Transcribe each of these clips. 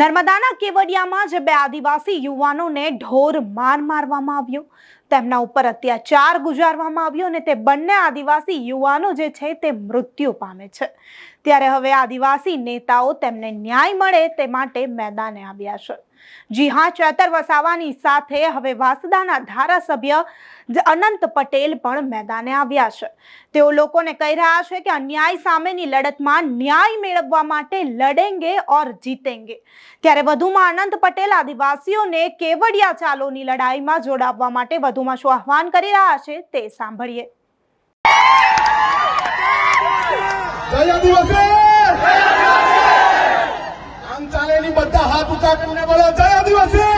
નર્મદાના કેવડિયામાં જે બે આદિવાસી યુવાનોને ઢોર માર મારવામાં આવ્યો. તેમના ઉપર અત્યાચાર ગુજારવામાં આવ્યો અને તે બંને આદિવાસી યુવાનો જે છે તે મૃત્યુ પામે છે. ત્યારે હવે આદિવાસી નેતાઓ તેમને ન્યાય મળે તે માટે મેદાને આવ્યા છે. જી હા, ચેતર વસાવાની સાથે હવે વાસદાના ધારાસભ્ય અનંત પટેલ પણ મેદાને આવ્યા છે. તેઓ લોકોને કહી રહ્યા છે કે અન્યાય સામેની લડતમાં ન્યાય મેળવવા માટે લડેંગે ઓર જીતેંગે. ત્યારે વધુમાં અનંત પટેલ આદિવાસીઓને કેવડિયા ચાલોની લડાઈમાં જોડાવવા માટે વધુમાં શું આહવાન કરી રહ્યા છે તે સાંભળીએ. આમ ચાલેલી બધા હાથ ઊંચા કરીને બોલો, જય આદિવાસી!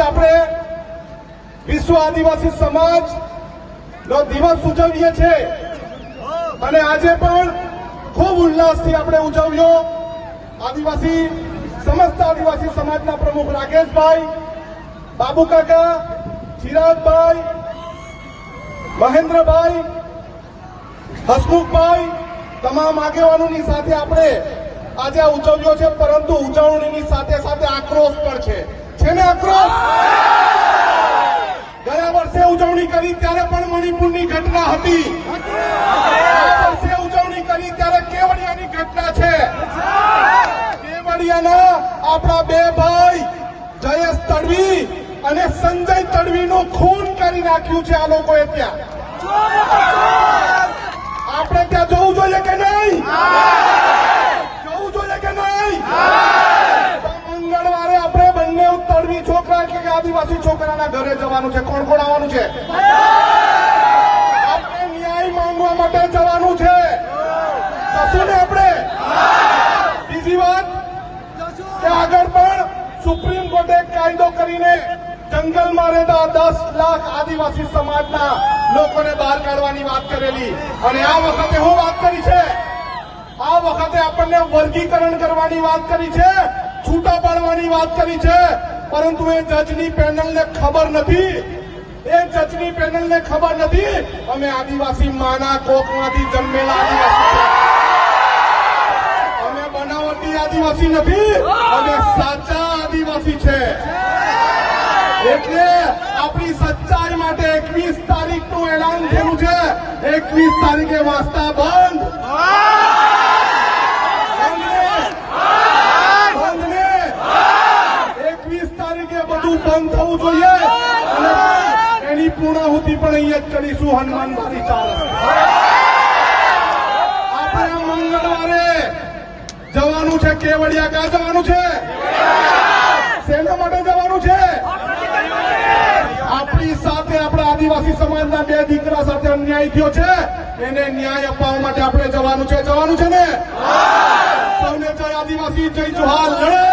દસ આપણે વિશ્વ આદિવાસી સમાજ નો દિવસ ઉજવીએ છીએ. અને આજે પણ ખૂબ ઉલ્લાસથી આપણે ઉજવ્યો આદિવાસી, સમસ્ત આદિવાસી સમાજના પ્રમુખ રાકેશભાઈ, બાબુ કાકા, ચિરાગભાઈ, મહેન્દ્રભાઈ, હસમુખભાઈ તમામ આગેવાનોની સાથે આપણે આજે ઉજવ્યો છે પરંતુ ઉજવણીની સાથે સાથે આક્રોશ પણ છે છે ને આક્રોશ ગયા વર્ષે ઉજવણી કરી ત્યારે પણ મણિપુરની ઘટના હતી. ઉજવણી કરી ત્યારે કેવડિયાની ઘટના છે. કેવડિયાના આપણા બે ભાઈ, જયેશ તડવી અને સંજય તડવીનું ખૂન કરી નાખ્યું છે આ લોકોએ ત્યાં. આપણે ત્યાં જવું જોઈએ કે નહીં? જવું જોઈએ કે નહીં? મંગળવારે આપણે બંને તડવી છોકરા કે આદિવાસી છોકરાના ઘરે જવાનું છે. કોણ કોણ આવવાનું છે આપણે ન્યાય માંગવા માટે જવાનું છે આપણે? બીજી વાત કે આગળ પણ સુપ્રીમ કોર્ટે કાયદો કરીને જંગલમાં રહેતા દસ લાખ આદિવાસી સમાજના લોકોને બહાર કાઢવાની વાત કરેલી. અને આ વખતે હું વાત કરી છે? આ વખતે આપણને વર્ગીકરણ કરવાની વાત કરી છે, છૂટા પાડવાની વાત કરી છે, પરંતુ એ જજની પેનલને ખબર નથી. એ જજની પેનલને ખબર નથી. અમે આદિવાસી માના કોકમાંથી જન્મેલા આદિવાસી. આદિવાસી નથી, અને સાચા આદિવાસી છે. એટલે આપણી સચ્ચાઈ માટે એકવીસ તારીખનું એલાન થયું છે. એકવીસ તારીખે વાસ્તા બંધ. એકવીસ તારીખે બધું બંધ થવું જોઈએ. અને એની પૂર્ણાહુતિ પણ અહીંયા જ કરીશું હનુમાન બારી આપણે મંગળવારે જવાનું છે, કેવડિયા ક્યાં જવાનું છે? શેના માટે જવાનું છે? આપણી સાથે આપણા આદિવાસી સમાજના બે દીકરા સાથે અન્યાય થયો છે. એને ન્યાય અપાવવા માટે આપણે જવાનું છે. જવાનું છે ને? સૌને જય આદિવાસી, જય જોહાર લડેંગે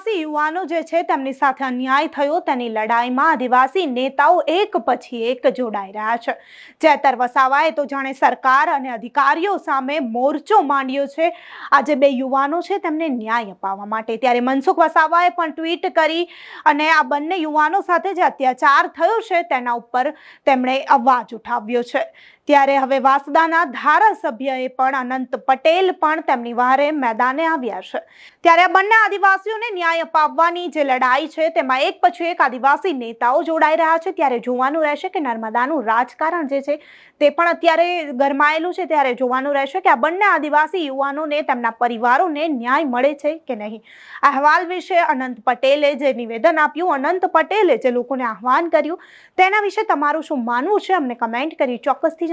આદિવાસી યુવાનો જે છે તેમની સાથે અન્યાય થયો, તેની લડાઈમાં આદિવાસી નેતાઓ એક પછી એક જોડાઈ રહ્યા છે. ચેતર વસાવાએ તો જાણે સરકાર અને અધિકારીઓ સામે મોરચો માંડ્યો છે. આજે બે યુવાનો છે તેમને ન્યાય અપાવવા માટે. ત્યારે મનસુખ વસાવાએ પણ ટ્વીટ કરી અને આ બંને યુવાનો સાથે જે અત્યાચાર થયો છે તેના ઉપર તેમણે અવાજ ઉઠાવ્યો છે. ત્યારે હવે વાસદાના ધારાસભ્યએ પણ અનંત પટેલ પણ તેમની વારે મેદાને આવ્યા છે. ત્યારે આ બંને આદિવાસીઓને ન્યાય અપાવવાની જે લડાઈ છે, તેમાં એક પછી એક આદિવાસી નેતાઓ જોડાઈ રહ્યા છે. ત્યારે જોવાનું રહેશે કે નર્મદાનું રાજકારણ જે છે, તે પણ અત્યારે ગરમાયેલું છે. ત્યારે જોવાનું રહેશે કે આ બંને આદિવાસી યુવાનોને તેમના પરિવારોને ન્યાય મળે છે કે નહીં? અહેવાલ વિશે અનંત પટેલે જે નિવેદન આપ્યું, અનંત પટેલે જે લોકોને આહવાન કર્યું, તેના વિશે તમારું શું માનવું છે? અમને કમેન્ટ કરી ચોક્કસથી